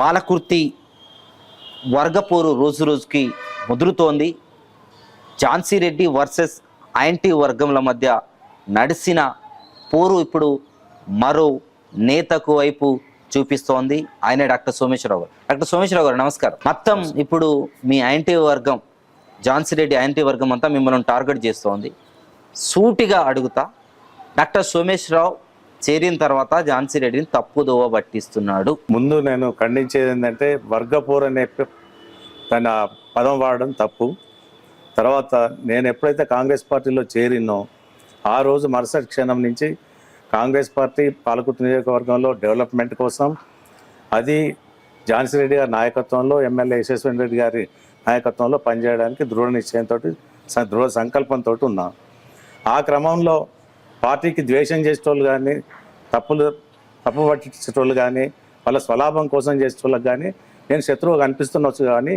పాలకుర్తి వర్గపోరు రోజు రోజుకి ముదురుతోంది. ఝాన్సీ రెడ్డి వర్సెస్ ఐఎన్టీ వర్గంల మధ్య నడిచిన పోరు ఇప్పుడు మరో నేతకు వైపు చూపిస్తోంది. ఆయన డాక్టర్ సోమేశ్వరరావు గారు. డాక్టర్ సోమేశ్వరరావు గారు నమస్కారం. మొత్తం ఇప్పుడు మీ ఐఎన్టీ వర్గం ఝాన్సీ రెడ్డి ఐఎన్టీ వర్గం అంతా మిమ్మల్ని టార్గెట్ చేస్తోంది. సూటిగా అడుగుతా డాక్టర్ సోమేశ్వరరావు చేరిన తర్వాత ఝాన్సీ రెడ్డిని తప్పుదోవ పట్టిస్తున్నాడు. ముందు నేను ఖండించేది ఏంటంటే వర్గపూర్ అనే తన పదం వాడడం తప్పు. తర్వాత నేను ఎప్పుడైతే కాంగ్రెస్ పార్టీలో చేరినో ఆ రోజు మరుసటి క్షణం నుంచి కాంగ్రెస్ పార్టీ పాలకుర్తి నియోజకవర్గంలో డెవలప్మెంట్ కోసం అది ఝాన్సీ రెడ్డి గారి నాయకత్వంలో ఎమ్మెల్యే యశస్వీ రెడ్డి గారి నాయకత్వంలో పనిచేయడానికి దృఢ నిశ్చయంతో దృఢ సంకల్పంతో ఉన్నాం. ఆ క్రమంలో పార్టీకి ద్వేషం చేసేటోళ్ళు కానీ తప్పులు తప్పు పట్టించేటోళ్ళు కానీ వాళ్ళ స్వలాభం కోసం చేసేటోళ్ళకి కానీ నేను శత్రువుగా అనిపిస్తుండొచ్చు కానీ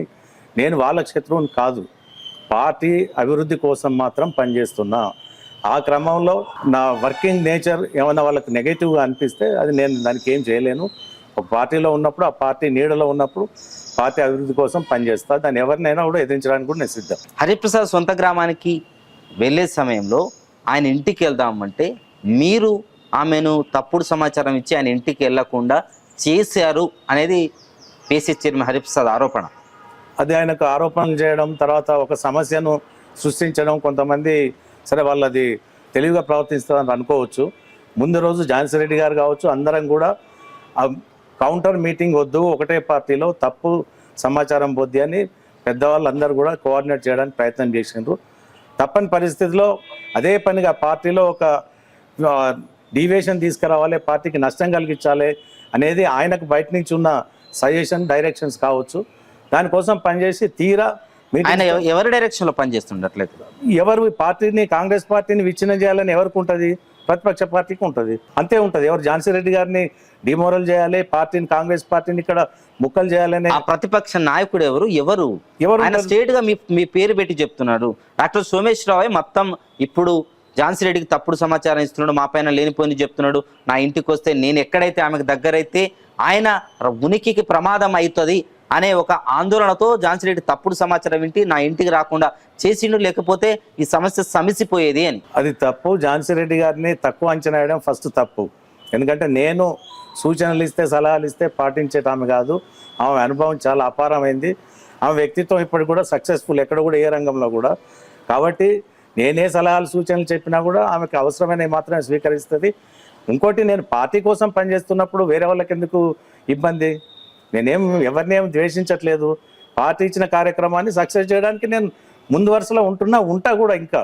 నేను వాళ్ళ శత్రువుని కాదు. పార్టీ అభివృద్ధి కోసం మాత్రం పనిచేస్తున్నా. ఆ క్రమంలో నా వర్కింగ్ నేచర్ ఏమైనా వాళ్ళకి నెగటివ్గా అనిపిస్తే అది నేను దానికి ఏం చేయలేను. ఒక పార్టీలో ఉన్నప్పుడు ఆ పార్టీ నీడలో ఉన్నప్పుడు పార్టీ అభివృద్ధి కోసం పనిచేస్తా. దాన్ని ఎవరినైనా కూడా ఎదిరించడానికి కూడా నేను సిద్ధం. హరిప్రసాద్ సొంత గ్రామానికి వెళ్ళే సమయంలో ఆయన ఇంటికి వెళ్దామంటే మీరు ఆమెను తప్పుడు సమాచారం ఇచ్చి ఆయన ఇంటికి వెళ్ళకుండా చేశారు అనేది పేసీ చైర్మన్ హరిప్రసాద్ ఆరోపణ. అది ఆయనకు ఆరోపణలు చేయడం తర్వాత ఒక సమస్యను సృష్టించడం కొంతమంది సరే వాళ్ళది తెలివిగా ప్రవర్తిస్తారని అనుకోవచ్చు. ముందు రోజు ఝాన్సీ రెడ్డి గారు కావచ్చు అందరం కూడా కౌంటర్ మీటింగ్ వద్దు ఒకటే పార్టీలో తప్పు సమాచారం పొద్దు అని పెద్దవాళ్ళందరూ కూడా కోఆర్డినేట్ చేయడానికి ప్రయత్నం చేసిండ్రు. తప్పని పరిస్థితిలో అదే పనిగా పార్టీలో ఒక డీవియేషన్ తీసుకురావాలి పార్టీకి నష్టం కలిగించాలి అనేది ఆయనకు బయట నుంచి ఉన్న సజెషన్ డైరెక్షన్స్ కావచ్చు. దానికోసం పనిచేసి తీరా ఆయన ఎవ- ఎవరి డైరెక్షన్లో పనిచేస్తుండట్లేదు? ఎవరు పార్టీని కాంగ్రెస్ పార్టీని విచ్ఛిన్నం చేయాలని ఎవరికి ఉంటుంది? ప్రతిపక్ష పార్టీకి ఉంటుంది. అంతే ఉంటుంది. ఎవరు ఝాన్సీ రెడ్డి గారిని డిమోరల్ చేయాలి పార్టీని కాంగ్రెస్ పార్టీని ఇక్కడ ముక్కలు చేయాలని ఆ ప్రతిపక్ష నాయకుడు ఎవరు? ఎవరు? ఎవరు ఆయన స్టేట్గా మీ మీ పేరు పెట్టి చెప్తున్నాడు. డాక్టర్ సోమేశ్వరరావు మొత్తం ఇప్పుడు ఝాన్సీ రెడ్డికి తప్పుడు సమాచారం ఇస్తున్నాడు మా పైన లేనిపోయింది చెప్తున్నాడు. నా ఇంటికి వస్తే నేను ఎక్కడైతే ఆమెకు దగ్గరైతే ఆయన ఉనికికి ప్రమాదం అవుతుంది. అనే ఒక ఆందోళనతో ఝాన్సీ రెడ్డి తప్పుడు సమాచారం వింటి నా ఇంటికి రాకుండా చేసిండు లేకపోతే ఈ సమస్య సమిసిపోయేది అని. అది తప్పు. ఝాన్సీ రెడ్డి గారిని తక్కువ అంచనా వేయడం ఫస్ట్ తప్పు. ఎందుకంటే నేను సూచనలు ఇస్తే సలహాలు ఇస్తే పాటించేట ఆమె కాదు. ఆమె అనుభవం చాలా అపారమైంది. ఆమె వ్యక్తిత్వం ఇప్పటికి కూడా సక్సెస్ఫుల్ ఎక్కడ కూడా ఏ రంగంలో కూడా. కాబట్టి నేనే సలహాలు సూచనలు చెప్పినా కూడా ఆమెకు అవసరమైనవి మాత్రమే స్వీకరిస్తుంది. ఇంకోటి నేను పార్టీ కోసం పనిచేస్తున్నప్పుడు వేరే వాళ్ళకి ఎందుకు ఇబ్బంది? నేనేం ఎవరినేం ద్వేషించట్లేదు. పార్టీ ఇచ్చిన కార్యక్రమాన్ని సక్సెస్ చేయడానికి నేను ముందు వరుసలో ఉంటున్నా ఉంటా కూడా ఇంకా.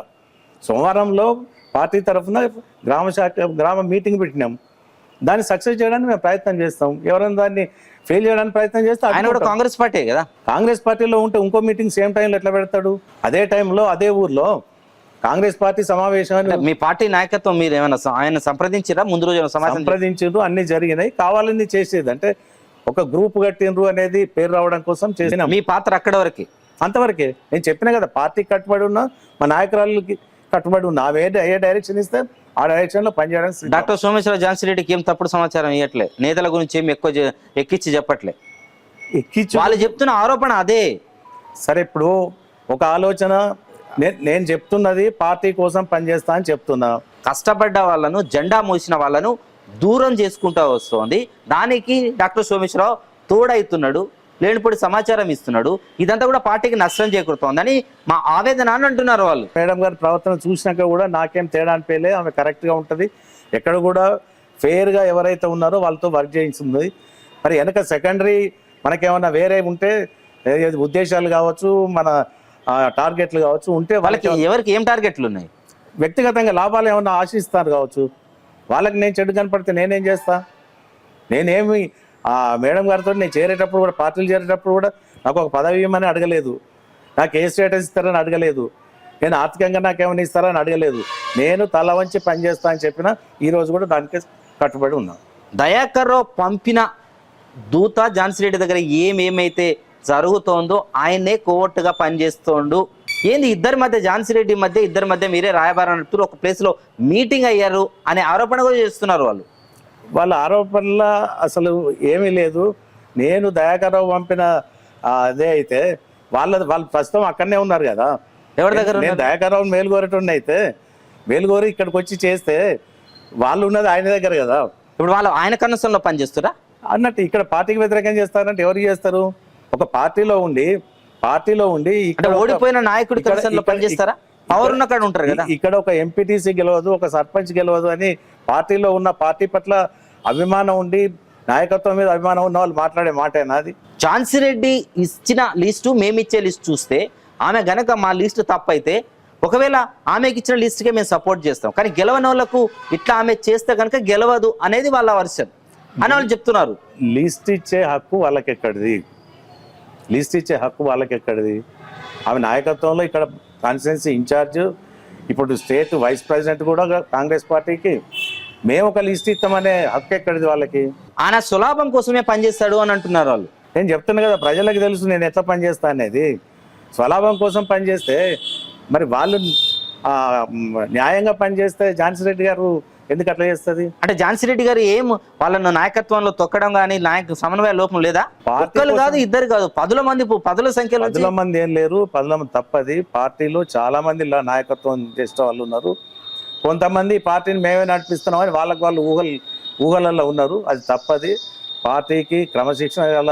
సోమవారంలో పార్టీ తరఫున గ్రామ శాఖ గ్రామ మీటింగ్ పెట్టినాం. దాన్ని సక్సెస్ చేయడానికి మేము ప్రయత్నం చేస్తాం. ఎవరైనా దాన్ని ఫెయిల్ చేయడానికి ప్రయత్నం చేస్తే ఆయన కూడా. కాంగ్రెస్ పార్టీ కదా? కాంగ్రెస్ పార్టీలో ఉంటే ఇంకో మీటింగ్ సేమ్ టైంలో ఎట్లా పెడతాడు? అదే టైంలో అదే ఊర్లో కాంగ్రెస్ పార్టీ సమావేశాన్ని మీ పార్టీ నాయకత్వం మీరు ఏమైనా ఆయన సంప్రదించిరా? ముందు రోజు సంప్రదించారు అన్ని జరిగినాయి. కావాలని చేసేది అంటే ఒక గ్రూప్ కట్టిండ్రు అనేది పేరు రావడం కోసం చేసినాం మీ పాత్ర అక్కడ వరకే. అంతవరకే. నేను చెప్పిన కదా పార్టీకి కట్టుబడి ఉన్నా మా నాయకురాలకి కట్టుబడి ఉన్నా ఆమె ఏ డైరెక్షన్ ఇస్తే ఆ డైరెక్షన్లో పనిచేయడానికి. డాక్టర్ సోమేశ్వర ఝాన్సీ రెడ్డికి ఏం తప్పుడు సమాచారం ఇవ్వట్లే నేతల గురించి ఏం ఎక్కువ చే- ఎక్కించి చెప్పట్లే. ఎక్కించు వాళ్ళు చెప్తున్న ఆరోపణ అదే. సరే ఇప్పుడు ఒక ఆలోచన. నేను నేను చెప్తున్నది పార్టీ కోసం పనిచేస్తా అని చెప్తున్నా. కష్టపడ్డ వాళ్ళను జెండా మోసిన వాళ్ళను దూరం చేసుకుంటూ వస్తోంది. దానికి డాక్టర్ సోమేశ్వరరావు తోడవుతున్నాడు లేనిపోయి సమాచారం ఇస్తున్నాడు. ఇదంతా కూడా పార్టీకి నష్టం చేకూరుతోందని మా ఆవేదన అని అంటున్నారు వాళ్ళు. మేడం గారి ప్రవర్తన చూసినాక కూడా నాకేం తేడా అనిపించలే ఆమె కరెక్ట్గా ఉంటుంది. ఎక్కడ కూడా ఫెయిర్గా ఎవరైతే ఉన్నారో వాళ్ళతో వర్క్ చేయించింది మరి వెనక సెకండరీ మనకేమన్నా వేరే ఉంటే ఉద్దేశాలు కావచ్చు మన టార్గెట్లు కావచ్చు ఉంటే వాళ్ళకి ఎవరికి ఏం టార్గెట్లు ఉన్నాయి? వ్యక్తిగతంగా లాభాలు ఏమన్నా ఆశిస్తారు కావచ్చు? వాళ్ళకి నేను చెడు కనపడితే నేనేం చేస్తా? నేనేమి ఆ మేడం గారితో నేను చేరేటప్పుడు కూడా పార్టీలు చేరేటప్పుడు కూడా నాకు ఒక పదవి ఇవ్వమని అడగలేదు. నాకు ఏ స్టేటస్ ఇస్తారని అడగలేదు. నేను ఆర్థికంగా నాకేమైనా ఇస్తారని అడగలేదు. నేను తల వంచి పనిచేస్తా అని చెప్పిన ఈరోజు కూడా దానికి కట్టుబడి ఉన్నాను దయాకర్ రావు పంపిన దూత ఝాన్సీ రెడ్డి దగ్గర ఏమేమైతే జరుగుతోందో ఆయనే కోవట్టుగా పనిచేస్తోండు. ఏంది ఇద్దరి మధ్య ఝాన్సీ రెడ్డి మధ్య ఇద్దరి మధ్య మీరే రాయబారం నడుపుతూ ఒక ప్లేస్లో మీటింగ్ అయ్యారు అనే ఆరోపణ కూడా చేస్తున్నారు వాళ్ళు. వాళ్ళ ఆరోపణల అసలు ఏమీ లేదు. నేను దయాకర్రావు పంపిన అదే అయితే వాళ్ళ వాళ్ళు ప్రస్తుతం అక్కడనే ఉన్నారు కదా. ఎవరి దగ్గర నేను ఉన్నారు? దయాకర్రావు మేలుగోరటోడిని అయితే మేలుగోరి ఇక్కడికి వచ్చి చేస్తే వాళ్ళు ఉన్నది ఆయన దగ్గర కదా. ఇప్పుడు వాళ్ళు ఆయన కన్సర్న్లో పనిచేస్తారా? అన్నట్టు ఇక్కడ పార్టీకి వ్యతిరేకం చేస్తారంటే ఎవరు చేస్తారు? ఒక పార్టీలో ఉండి పార్టీలో ఉండి ఇక్కడ ఓడిపోయిన నాయకుడి పనిచేస్తారా? పవర్ ఉన్న కాడ ఉంటారు కదా. ఇక్కడ ఒక ఎంపీటీసీ గెలవదు ఒక సర్పంచ్ గెలవదు అని పార్టీలో ఉన్న పార్టీ పట్ల అభిమానం ఉండి నాయకత్వం మీద అభిమానం ఉన్న వాళ్ళు మాట్లాడే మాటేనా అది? ఝాన్సీ రెడ్డి ఇచ్చిన లిస్టు మేమిచ్చే లిస్ట్ చూస్తే ఆమె గనక మా లిస్ట్ తప్పైతే ఒకవేళ ఆమెకి ఇచ్చిన లిస్ట్కే మేము సపోర్ట్ చేస్తాం. కానీ గెలవని వాళ్ళకు ఇట్లా ఆమె చేస్తే కనుక గెలవదు అనేది వాళ్ళ వర్షన్. అని వాళ్ళు చెప్తున్నారు. లిస్ట్ ఇచ్చే హక్కు వాళ్ళకి ఎక్కడిది లిస్ట్ ఇచ్చే హక్కు వాళ్ళకి ఎక్కడిది ఆమె నాయకత్వంలో ఇక్కడ కాన్స్టిట్యున్సీ ఇన్ఛార్జ్ ఇప్పుడు స్టేట్ వైస్ ప్రెసిడెంట్ కూడా కాంగ్రెస్ పార్టీకి. మేము ఒక లిస్ట్ ఇస్తామనే హక్కు ఎక్కడిది వాళ్ళకి? ఆయన సులాభం కోసమే పనిచేస్తాడు అని అంటున్నారు వాళ్ళు. నేను చెప్తున్నా కదా ప్రజలకు తెలుసు నేను ఎట్లా పనిచేస్తా అనేది. స్వలాభం కోసం పనిచేస్తే మరి వాళ్ళు న్యాయంగా పనిచేస్తే ఝాన్సీ రెడ్డి గారు ఎందుకు అట్లా చేస్తుంది? అంటే ఝాన్సీ రెడ్డి గారు ఏం వాళ్ళను నాయకత్వంలో తొక్కడం కానీ నాయక సమన్వయ లోపం లేదా? ఒక్కరు కాదు ఇద్దరు కాదు పదుల మంది పదుల సంఖ్యలో పదుల మంది ఏం లేరు పదుల మంది తప్పది. పార్టీలో చాలా మంది ఇలా నాయకత్వం చేసే వాళ్ళు ఉన్నారు. కొంతమంది పార్టీని మేమే నడిపిస్తున్నామని వాళ్ళకి వాళ్ళు ఊహలు ఊహలలో ఉన్నారు. అది తప్పది. పార్టీకి క్రమశిక్షణ గల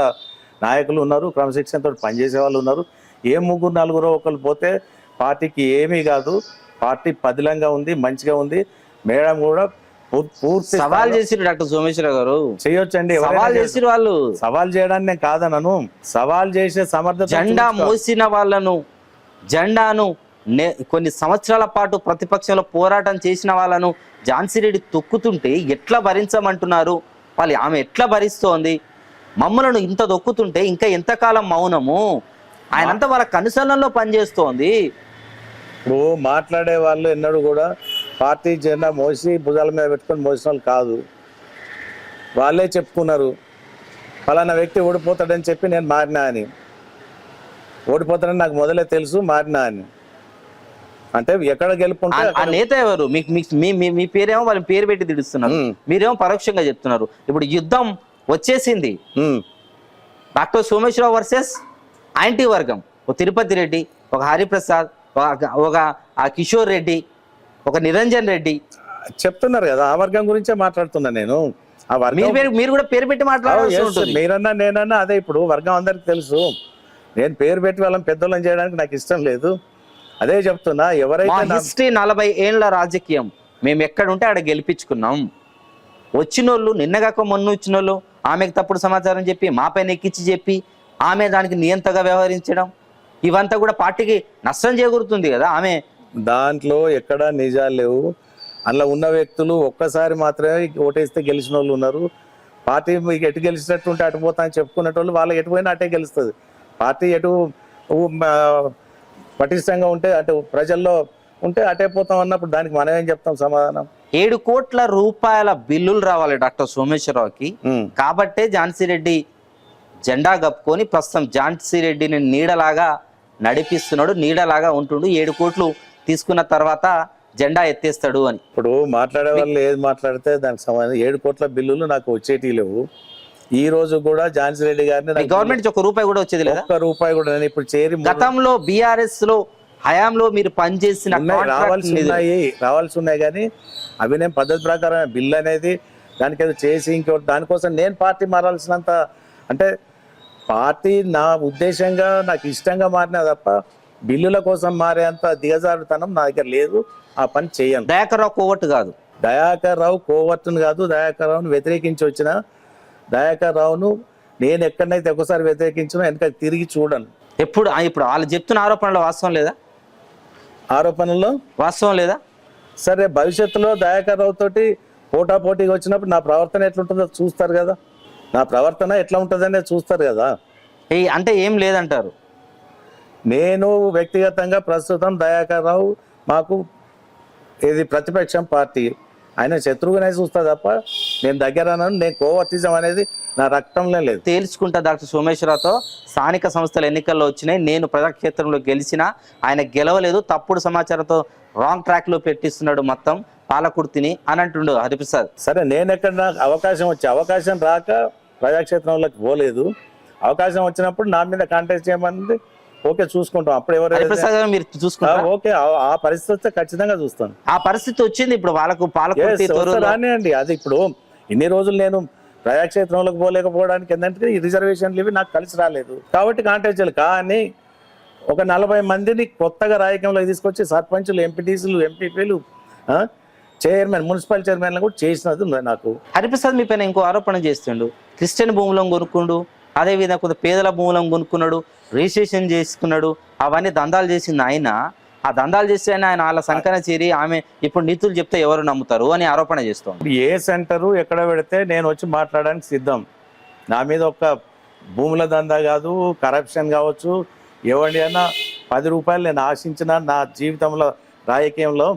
నాయకులు ఉన్నారు క్రమశిక్షణతో పనిచేసే వాళ్ళు ఉన్నారు. ఏ ముగ్గురు నలుగురు ఒకరు పోతే పార్టీకి ఏమీ కాదు. పార్టీ పదిలంగా ఉంది మంచిగా ఉంది. మేడం కూడా పూర్తి సవాల్ చేసిరు డాక్టర్ సోమేశ్వర గారు. చేయొచ్చండి. సవాల్. చేసిరు వాళ్ళు. సవాల్ చేయడాన్ని నేను కాదనను. సవాల్ చేసే సమర్థత జెండా మోసిన వాళ్ళను జెండాను కొన్ని సంవత్సరాల పాటు ప్రతిపక్షంలో పోరాటం చేసిన వాళ్ళను ఝాన్సీ రెడ్డి తొక్కుతుంటే ఎట్లా భరించమంటున్నారు? వాళ్ళు ఆమె ఎట్లా భరిస్తోంది? మమ్మలను ఇంత దొక్కుతుంటే ఇంకా ఎంతకాలం మౌనము? ఆయనంతా వాళ్ళ కనుసరణలో పనిచేస్తోంది. ఇప్పుడు మాట్లాడే వాళ్ళు ఎన్నడూ కూడా పార్టీ జెండా మోసి భుజాల మీద పెట్టుకొని మోసిన వాళ్ళు కాదు. వాళ్ళే చెప్పుకున్నారు. ఫలానా వ్యక్తి ఓడిపోతాడని చెప్పి నేను మారినా అని. ఓడిపోతాడని నాకు మొదలే తెలుసు మారినా అని. అంటే ఎక్కడ గెలుపుంటే ఆ- ఆ నేత ఎవరు? మీకు మీ మీ- మీ పేరేమో వాళ్ళ పేరు పెట్టి తిడుస్తున్నారు. మీరేమో పరోక్షంగా చెప్తున్నారు. ఇప్పుడు యుద్ధం వచ్చేసింది. డాక్టర్ సోమేశ్వరరావు వర్సెస్ ఆంటీ వర్గం. ఒక తిరుపతి రెడ్డి ఒక హరిప్రసాద్ ఒక ఒక ఆ కిషోర్ రెడ్డి ఒక నిరంజన్ రెడ్డి. చెప్తున్నారు కదా ఆ వర్గం గురించే మాట్లాడుతున్నా నేను. ఆ వర్గం పేరు మీరు కూడా పేరు పెట్టి Oh, yes, ఉంటుంది. మీరన్నా నేనన్నా అదే ఇప్పుడు వర్గం అందరికి తెలుసు. నేను పేరు పెట్టి వాళ్ళని పెద్దోళ్ళని చేయడానికి నాకు ఇష్టం లేదు. అదే చెప్తున్నా ఎవరైతే హిస్టరీ నలభై ఏళ్ళ రాజకీయం. మేము ఎక్కడ ఉంటే ఆడ గెలిపించుకున్నాం. వచ్చినోళ్ళు నిన్నగాక మొన్న వచ్చినోళ్ళు ఆమెకు తప్పుడు సమాచారం చెప్పి మా పైన ఎక్కించి చెప్పి ఆమె దానికి నియంతగా వ్యవహరించడం. ఇవంతా కూడా పార్టీకి నష్టం చేకూరుతుంది కదా ఆమె దాంట్లో ఎక్కడ నిజాలు లేవు. అందులో ఉన్న వ్యక్తులు ఒక్కసారి మాత్రమే ఓటేస్తే గెలిచిన వాళ్ళు ఉన్నారు. పార్టీ మీకు ఎటు గెలిచినట్టు ఉంటే అటు పోతా అని చెప్పుకునేటోళ్ళు వాళ్ళకి ఎటు పోయినా అటే గెలుస్తుంది. పార్టీ ఎటు పటిష్టంగా ఉంటే అటు ప్రజల్లో ఉంటే అటే పోతాం అన్నప్పుడు దానికి మనం ఏం చెప్తాం సమాధానం? ఏడు కోట్ల రూపాయల బిల్లులు రావాలి డాక్టర్ సోమేశ్వరరావుకి. కాబట్టే ఝాన్సీ రెడ్డి జెండా కప్పుకొని ప్రస్తుతం ఝాన్సీ రెడ్డిని నీడలాగా నడిపిస్తున్నాడు నీడలాగా ఉంటుండు. ఏడు కోట్లు తీసుకున్న తర్వాత జెండా ఎత్తేస్తాడు అని. ఇప్పుడు మాట్లాడే వాళ్ళు ఏది మాట్లాడితే దానికి సమాధానం ఏడు కోట్ల బిల్లులు నాకు వచ్చేటి లేవు. ఈ రోజు కూడా ఝాన్సీ రెడ్డి గారిని గవర్నమెంట్ ఒక రూపాయి కూడా వచ్చేది లేదా? ఒక్క రూపాయి కూడా నేను ఇప్పుడు చేరి గతంలో బీఆర్ఎస్లో హయాంలో మీరు పనిచేసిన రావాల్సి. ఉన్నాయి రావాల్సి ఉన్నాయి కానీ అవి నేను పద్ధతి ప్రకారం బిల్ అనేది దానికి ఏదో చేసి ఇంకోటి దానికోసం నేను పార్టీ మారాల్సినంత అంటే పార్టీ నా ఉద్దేశంగా నాకు ఇష్టంగా మారినా తప్ప బిల్లుల కోసం మారేంత దిగజారుతనం నా దగ్గర లేదు. ఆ పని చేయను. దయాకర్ రావు కోవట్టు కాదు. దయాకర్ రావు కోవర్టును కాదు దయాకర్ రావును వ్యతిరేకించి వచ్చిన దయాకర్ రావును నేను ఎక్కడనైతే ఒకసారి వ్యతిరేకించినా వెనక తిరిగి చూడను. ఎప్పుడు? ఆ, ఇప్పుడు వాళ్ళు చెప్తున్న ఆరోపణలో వాస్తవం లేదా? ఆరోపణలో వాస్తవం లేదా? సరే భవిష్యత్తులో దయాకర్ రావు తోటి పోటా పోటీగా వచ్చినప్పుడు నా ప్రవర్తన ఎట్లుంటుందో చూస్తారు కదా. నా ప్రవర్తన ఎట్లా ఉంటుందనే చూస్తారు కదా. అంటే ఏం లేదంటారు? నేను వ్యక్తిగతంగా ప్రస్తుతం దయాకర్ రావు మాకు ఇది ప్రతిపక్షం పార్టీ. ఆయన శత్రువుగానే చూస్తా తప్ప నేను దగ్గర నేను కోవర్టిజం అనేది నా రక్తంలో లేదు. తేల్చుకుంటా డాక్టర్ సోమేశ్వరరావుతో స్థానిక సంస్థల ఎన్నికల్లో వచ్చినాయి. నేను ప్రజాక్షేత్రంలో గెలిచిన ఆయన గెలవలేదు. తప్పుడు సమాచారంతో రాంగ్ ట్రాక్లో పెట్టిస్తున్నాడు మొత్తం పాలకుర్తిని అని అంటుండు హరిప్రసాద్. సరే నేను ఎక్కడ నాకు అవకాశం వచ్చి అవకాశం రాక ప్రజాక్షేత్రంలోకి పోలేదు. అవకాశం వచ్చినప్పుడు నా మీద కాంటాక్ట్ చేయమని ఓకే చూసుకుంటాం. అప్పుడు ఎవరు మీరు చూసుకుంటారా? ఓకే ఆ- పరిస్థితి వస్తే ఖచ్చితంగా చూస్తాను. ఆ పరిస్థితి వచ్చింది ఇప్పుడు వాళ్ళకు తొర్రూరులో. రానియండి అది ఇప్పుడు ఇన్ని రోజులు నేను ప్రజాక్షేత్రంలోకి పోలేకపోవడానికి ఏంటంటే ఈ రిజర్వేషన్లు ఇవి నాకు కలిసి రాలేదు. కాబట్టి కాంటాక్ట్ చేయాలి. కానీ ఒక నలభై మందిని కొత్తగా రాజకీయంలోకి తీసుకొచ్చి సర్పంచులు ఎంపీటీసీలు ఎంపీపీలు చైర్మన్ మున్సిపల్ చైర్మన్ కూడా చేసినది నాకు. హరిప్రసాద్ మీ పైన ఇంకో ఆరోపణ చేస్తుండు. క్రిస్టియన్ భూములను కొనుక్కుండు అదే విధంగా కొంత పేదల భూములను కొనుక్కున్నాడు రిజిస్ట్రేషన్ చేసుకున్నాడు అవన్నీ దందాలు చేసింది ఆయన. ఆ దందాలు చేసి ఆయన ఆయన వాళ్ళ సంకన చేరి ఆమె ఇప్పుడు నీతులు చెప్తే ఎవరు నమ్ముతారు అని ఆరోపణ ఇప్పుడు ఏ సెంటరు ఎక్కడ పెడితే నేను వచ్చి మాట్లాడడానికి సిద్ధం. నా మీద ఒక్క భూముల దందా కాదు కరప్షన్ కావచ్చు ఎవరిని అయినా పది రూపాయలు నేను ఆశించిన నా జీవితంలో రాజకీయంలో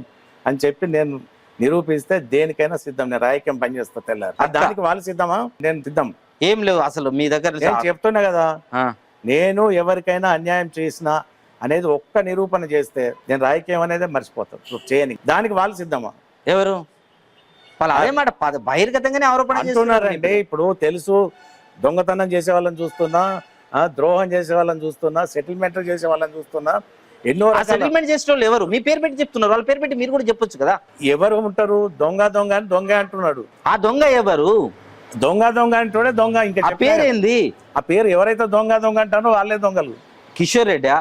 అని చెప్పి నేను నిరూపిస్తే దేనికైనా సిద్ధం. నేను రాజకీయం పనిచేస్తా తెల్లారు. దానికి వాళ్ళు సిద్ధమా? నేను సిద్ధం. ఏం లేవు అసలు మీ దగ్గర నేను చెప్తున్నా కదా నేను ఎవరికైనా అన్యాయం చేసినా అనేది ఒక్క నిరూపణ చేస్తే నేను రాజకీయం అనేది మర్చిపోతాను. చేయని. దానికి వాళ్ళు సిద్ధమా? ఎవరు? వాళ్ళు అదే మాట బహిర్గతంగానే ఆరోపణ అంటున్నారండి. ఇప్పుడు తెలుసు దొంగతనం చేసే వాళ్ళని చూస్తున్నా ద్రోహం చేసే వాళ్ళని చూస్తున్నా సెటిల్మెంట్ చేసే వాళ్ళని చూస్తున్నా ఎన్నో సెటిల్మెంట్ చేసిన వాళ్ళు ఎవరు? మీ పేరు పెట్టి చెప్తున్నారు. వాళ్ళ పేరు పెట్టి మీరు కూడా చెప్పొచ్చు కదా. ఎవరు ఉంటారు? దొంగ దొంగ అని దొంగ అంటున్నాడు. ఆ దొంగ ఎవరు? దొంగ దొంగ అంటుడే దొంగ ఇంకా ఆ చెప్పినా పేరు కదా. ఏంది ఆ పేరు ఎవరైతే దొంగ దొంగ అంటారో వాళ్ళే దొంగలు. కిషోర్ రెడ్డా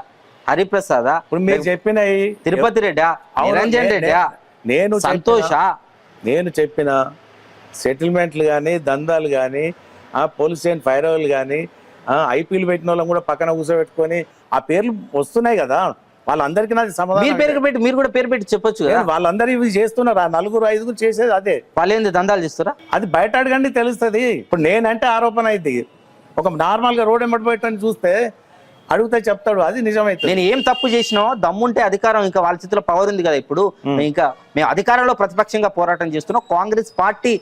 హరిప్రసాద ఇప్పుడు మీరు చెప్పిన తిరుపతి రెడ్డా నిరంజన్ రెడ్డా నేను సంతోష. నేను చెప్పిన సెటిల్మెంట్లు కానీ దందాలు కానీ ఆ పోలీస్ స్టేషన్ ఫైర్ కానీ ఐపీఎల్ పెట్టిన వాళ్ళని కూడా పక్కన కూర్చోబెట్టుకొని ఆ పేర్లు వస్తున్నాయి కదా. వాళ్ళందరికీ నాది మీరు సమాధానం పేరు పెట్టి మీరు కూడా పేరు పెట్టి చెప్పొచ్చు కదా. వాళ్ళందరూ ఇవి చేస్తున్నారు ఆ నలుగురు ఐదుగురు చేసేది అదే. వాళ్ళు ఏంది దందాలు చేస్తారా? అది బయట అడగండి తెలుస్తుంది. ఇప్పుడు నేనంటే ఆరోపణ అయింది. ఒక నార్మల్గా రోడ్ ఎమ్మటి పెట్టని చూస్తే అడిగితే చెప్తాడు అది నిజమైతే నేను ఏం తప్పు చేసినా దమ్ముంటే అధికారం ఇంకా వాళ్ళ చేతిలో పవర్ ఉంది కదా ఇప్పుడు. ఇంకా మేము అధికారంలో ప్రతిపక్షంగా పోరాటం చేస్తున్నాం. కాంగ్రెస్ పార్టీ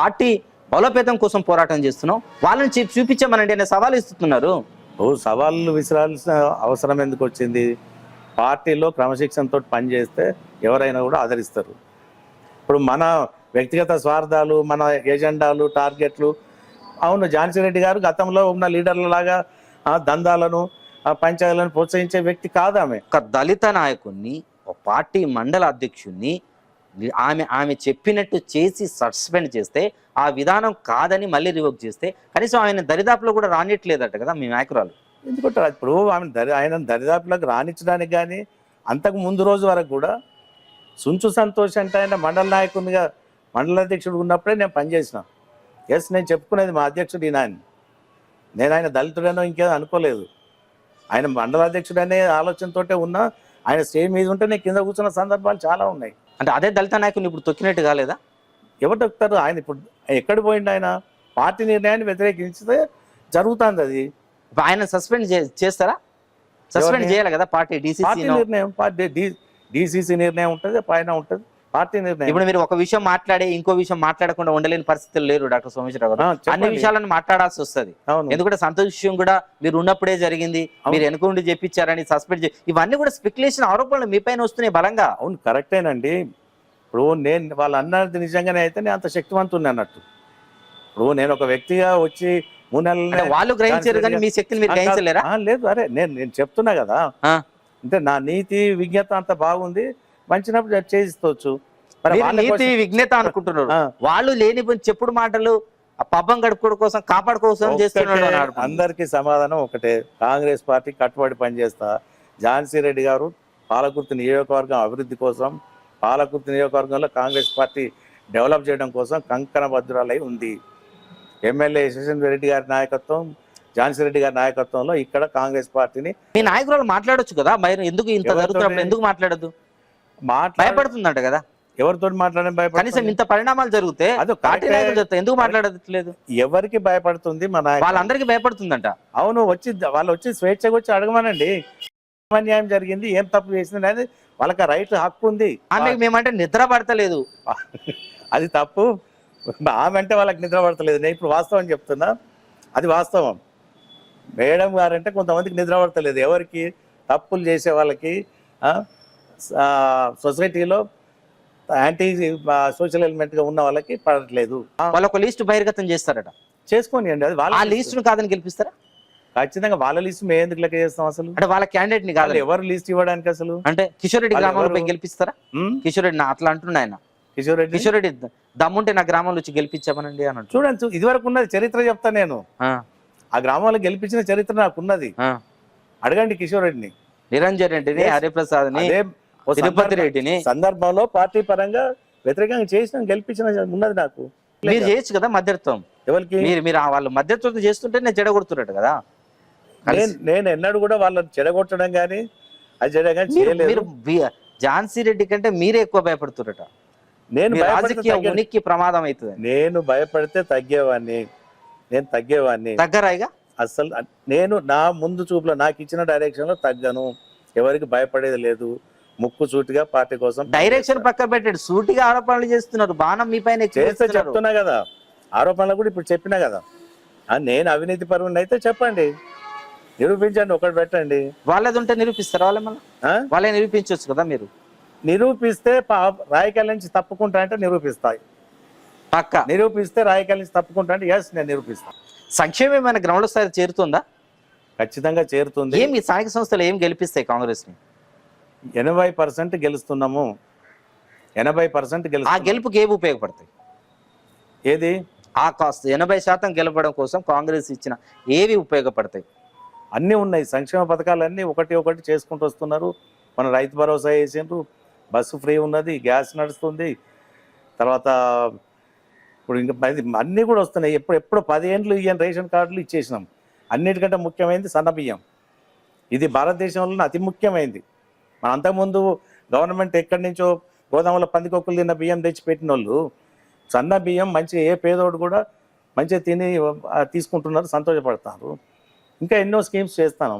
పార్టీ బలోపేతం కోసం పోరాటం చేస్తున్నాం. వాళ్ళని చూపించమనండి అనే సవాల్ ఇస్తున్నారు. సవాళ్ళు విసిరాల్సిన అవసరం ఎందుకు వచ్చింది? పార్టీలో క్రమశిక్షణతో పనిచేస్తే ఎవరైనా కూడా ఆదరిస్తారు. ఇప్పుడు మన వ్యక్తిగత స్వార్థాలు మన ఎజెండాలు టార్గెట్లు అవును ఝాన్సీ రెడ్డి గారు గతంలో ఉన్న లీడర్ల లాగా ఆ దందాలను ఆ పంచాయతీలను ప్రోత్సహించే వ్యక్తి కాదు ఆమె ఒక దళిత నాయకుడిని ఒక పార్టీ మండల అధ్యక్షుడిని ఆమె ఆమె చెప్పినట్టు చేసి సస్పెండ్ చేస్తే ఆ విధానం కాదని మళ్ళీ రివోక్ చేస్తే కనీసం ఆయన దరిదాపులో కూడా రానిట్లేదట కదా మీ నాయకురాలు. ఎందుకంటే ఇప్పుడు ఆమె దరి ఆయన దరిదాపులకు రాణించడానికి కానీ అంతకు ముందు రోజు వరకు కూడా సుంచు సంతోష్ అంటే ఆయన మండల నాయకునిగా మండల అధ్యక్షుడు ఉన్నప్పుడే నేను పనిచేసిన. ఎస్ నేను చెప్పుకునేది మా అధ్యక్షుడు ఈయన నేను ఆయన దళితుడేనో ఇంకేదో అనుకోలేదు. ఆయన మండల అధ్యక్షుడు అనే ఆలోచనతోటే ఉన్నా ఆయన స్టేజ్ మీద ఉంటే నేను కింద కూర్చున్న సందర్భాలు చాలా ఉన్నాయి. అంటే అదే దళిత నాయకుని ఇప్పుడు తొక్కినట్టు కాలేదా? ఎవరు దొక్కుతారు ఆయన ఇప్పుడు ఎక్కడ పోయిండు ఆయన? పార్టీ నిర్ణయాన్ని వ్యతిరేకించితే జరుగుతుంది అది. ఆయన సస్పెండ్ చేస్తారా? సస్పెండ్? చేయాలి కదా పార్టీ డిసిసి నిర్ణయం పార్టీ డిసిసి నిర్ణయం ఉంటుంది పైన ఉంటుంది. పార్టీ నిర్ణయం. ఇప్పుడు మీరు ఒక విషయం మాట్లాడి ఇంకో విషయం మాట్లాడకుండా ఉండలేని పరిస్థితులు లేరు డాక్టర్ సోమేశ్వరరావు గారు. అన్ని. విషయాలను మాట్లాడాల్సి వస్తుంది. ఎందుకంటే సంతోష్ విషయం కూడా మీరు ఉన్నప్పుడే జరిగింది మీరు వెనుక ఉండి చెప్పించారని సస్పెండ్ ఇవన్నీ కూడా స్పెక్యులేషన్ ఆరోపణలు మీ పైన వస్తున్నాయి బలంగా. అవును కరెక్టేనండి. ఇప్పుడు నేను వాళ్ళు అన్నది నిజంగానే అయితే నేను అంత శక్తివంతుని అన్నట్టు. ఇప్పుడు నేను ఒక వ్యక్తిగా వచ్చి మూడు నెలలు వాళ్ళు గ్రహించారు కానీ మీ శక్తిని మీరు గ్రహించలేరా? లేదు అరే నేను నేను చెప్తున్నా కదా. అంటే నా నీతి విజ్ఞత అంత బాగుంది. నీతి కోసం- విఘ్నత అనుకుంటున్నారు. వాళ్ళు లేని చెప్పుడు మాటలు పబ్బం గడుపుకోవడం కోసం కాపాడుకోసం అందరికీ సమాధానం ఒకటే కాంగ్రెస్ పార్టీ కట్టుబడి పనిచేస్తా. ఝాన్సీ రెడ్డి గారు పాలకుర్తి నియోజకవర్గం అభివృద్ధి కోసం పాలకుర్తి నియోజకవర్గంలో కాంగ్రెస్ పార్టీ డెవలప్ చేయడం కోసం కంకణ భద్రాలై ఉంది. ఎమ్మెల్యే యశస్వంత్ రెడ్డి గారి నాయకత్వం ఝాన్సీ రెడ్డి గారి నాయకత్వంలో ఇక్కడ కాంగ్రెస్ పార్టీని మీ నాయకురాలు మాట్లాడొచ్చు కదా? మరి ఎందుకు ఇంత? జరుగుతున్నప్పుడు ఎందుకు మాట్లాడదు మాట్లాడ భయపడుతుందంట కదా. ఎవరితో మాట్లాడడం కనీసం భయపడుతుంది ఇంత పరిణామాలు జరిగితే అదో పార్టీ. నాయకులు చెప్తా ఎందుకు మాట్లాడట్లేదు? ఎవరికి భయపడుతుంది మా నాయకులు? వాళ్ళందరికీ భయపడుతుందంట. అవును వచ్చి వాళ్ళు వచ్చి స్వేచ్ఛగా వచ్చి అడగమనండి. అన్యాయం జరిగింది ఏం తప్పు చేసింది అనేది వాళ్ళకి రైట్ హక్కు ఉంది. ఆమెకు మేమంటే నిద్ర పడతలేదు. అది తప్పు. ఆమె అంటే వాళ్ళకి నిద్ర పడతలేదు. నేను ఇప్పుడు వాస్తవం చెప్తున్నా. అది వాస్తవం. మేడం గారంటే కొంతమందికి నిద్ర పడతలేదు. ఎవరికి? తప్పులు చేసే వాళ్ళకి సొసైటీలో యాంటీ సోషల్ ఎలిమెంట్గా ఉన్న వాళ్ళకి పడట్లేదు. వాళ్ళు ఒక లిస్ట్ బహిర్గతం చేస్తారట. చేసుకోని అండి అది వాళ్ళ లిస్ట్. లిస్టును కాదని గెలిపిస్తారా? ఖచ్చితంగా వాళ్ళ లిస్ట్ మేము ఎందుకు లెక్క చేస్తాం అసలు? అంటే వాళ్ళ క్యాండిడేట్ని కాదు ఎవరు లిస్ట్ ఇవ్వడానికి అసలు? అంటే కిషోర్ రెడ్డి గ్రామంలో గెలిపిస్తారా? కిషోర్ రెడ్డి అట్లా అంటున్నా ఆయన. కిషోర్ రెడ్డి కిషోర్ రెడ్డి దమ్ముంటే నా గ్రామంలో వచ్చి గెలిపించామనండి అని చూడండి చూ- ఇదివరకు ఉన్నది చరిత్ర చెప్తా నేను. ఆ, గ్రామంలో గెలిపించిన చరిత్ర నాకు ఉన్నది. అడగండి కిషోర్ రెడ్డిని. నిరంజన్ రెడ్డిని. హరిప్రసాద్ని తిరుపతి రెడ్డిని. సందర్భంలో పార్టీ పరంగా వ్యతిరేకంగా చేసిన గెలిపించిన ఉన్నది నాకు. మీరు చేయొచ్చు కదా మధ్యత్వం. ఎవరికి? మీరు మీరు వాళ్ళు మధ్యత్వం చేస్తుంటే నేను చెడగొడుతున్నట్టు కదా. నేను నేను ఎన్నడూ కూడా వాళ్ళని చెడగొట్టడం కానీ అది చేయడం చేయలేదు. ఝాన్సీ రెడ్డి కంటే మీరే ఎక్కువ భయపడుతున్నట. నేను రాజకీయ ఉనికి ప్రమాదం అవుతుంది. నేను భయపడితే తగ్గేవాడిని నేను తగ్గేవాడిని తగ్గరాయిగా? అసలు నేను నా ముందు చూపులో నాకు ఇచ్చిన డైరెక్షన్లో తగ్గను. ఎవరికి భయపడేది లేదు. ముక్కు సూటిగా పార్టీ కోసం డైరెక్షన్ పక్క పెట్టాడు. సూటిగా ఆరోపణలు చేస్తున్నారు. బాణం మీ పైన చేస్తే. చెప్తున్నా కదా. ఆరోపణలు కూడా ఇప్పుడు చెప్పినా కదా. నేను అవినీతి పరువుని అయితే చెప్పండి. నిరూపించండి ఒకటి పెట్టండి. వాళ్ళది ఉంటే నిరూపిస్తారా వాళ్ళ? వాళ్ళే నిరూపించవచ్చు కదా మీరు? నిరూపిస్తే రాయకల్ నుంచి తప్పుకుంటా అంటే నిరూపిస్తాయి పక్క? నిరూపిస్తే రాయకల్ నుంచి తప్పుకుంటా అంటే ఎస్ నేను నిరూపిస్తాను సంక్షేమం ఏమైనా గ్రౌండ్ స్థాయి చేరుతుందా? ఖచ్చితంగా చేరుతుంది. ఏం ఈ స్థానిక సంస్థలు ఏం గెలిపిస్తాయి కాంగ్రెస్ని ఎనభై పర్సెంట్ గెలుస్తున్నాము. ఎనభై పర్సెంట్ ఆ గెలుస్తున్నాము. గెలుపుకి ఏవి ఉపయోగపడతాయి? ఏది? ఆ కాస్త ఎనభై శాతం గెలపడం కోసం కాంగ్రెస్ ఇచ్చిన ఏవి ఉపయోగపడతాయి? అన్నీ ఉన్నాయి. సంక్షేమ పథకాలన్నీ ఒకటి ఒకటి చేసుకుంటూ వస్తున్నారు. మన రైతు భరోసా వేసిండ్రు. బస్సు ఫ్రీ ఉన్నది గ్యాస్ నడుస్తుంది. తర్వాత ఇప్పుడు ఇంకా అన్నీ కూడా వస్తున్నాయి. ఎప్పుడు ఎప్పుడు పదేండ్లు ఇయ్యని రేషన్ కార్డులు ఇచ్చేసినాం. అన్నిటికంటే ముఖ్యమైనది సన్న బియ్యం ఇది భారతదేశంలో అతి ముఖ్యమైనది మన అంతకుముందు గవర్నమెంట్ ఎక్కడి నుంచో గోదాముల పందికొక్కులు తిన్న బియ్యం తెచ్చి పెట్టిన వాళ్ళు సన్న బియ్యం మంచి ఏ పేదోడు కూడా మంచిగా తిని తీసుకుంటున్నారు సంతోషపడతారు. ఇంకా ఎన్నో స్కీమ్స్ చేస్తాను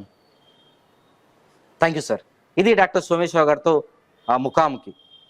థ్యాంక్ యూ సార్ ఇది డాక్టర్ సోమేశ్వర గారితో ఆ ముఖాముఖి.